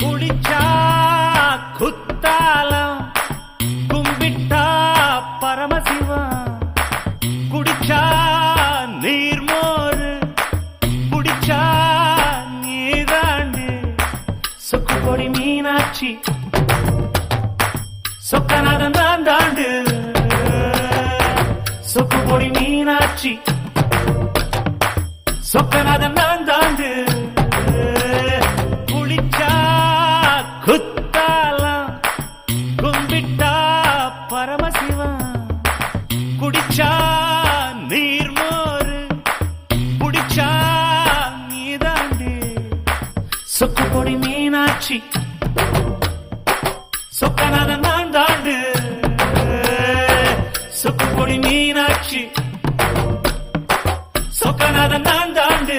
குடிச்சா குத்தாலம் கும்பிட்டா பரமசிவம். குடிச்சா நீர்மோரு குடிச்சா நீதாண்டு சொக்கு பொடி மீனாட்சி சொக்கநாதன் தான் தாண்டு சொக்கு பொடி மீனாட்சி. சொக்கநாதன் தான் தாண்டு. குளிச்சா குத்தாலாம். கும்பிட்டா பரமசிவம். குடிச்சா நீர்மோரு குடிச்சா நீதாண்டு. சொக்கு பொடி மீனாட்சி. சொக்கநாதன் நான் தாண்டு. சொக்கு கொடி மீனாட்சி. சொக்கநாதன் நான் தாண்டு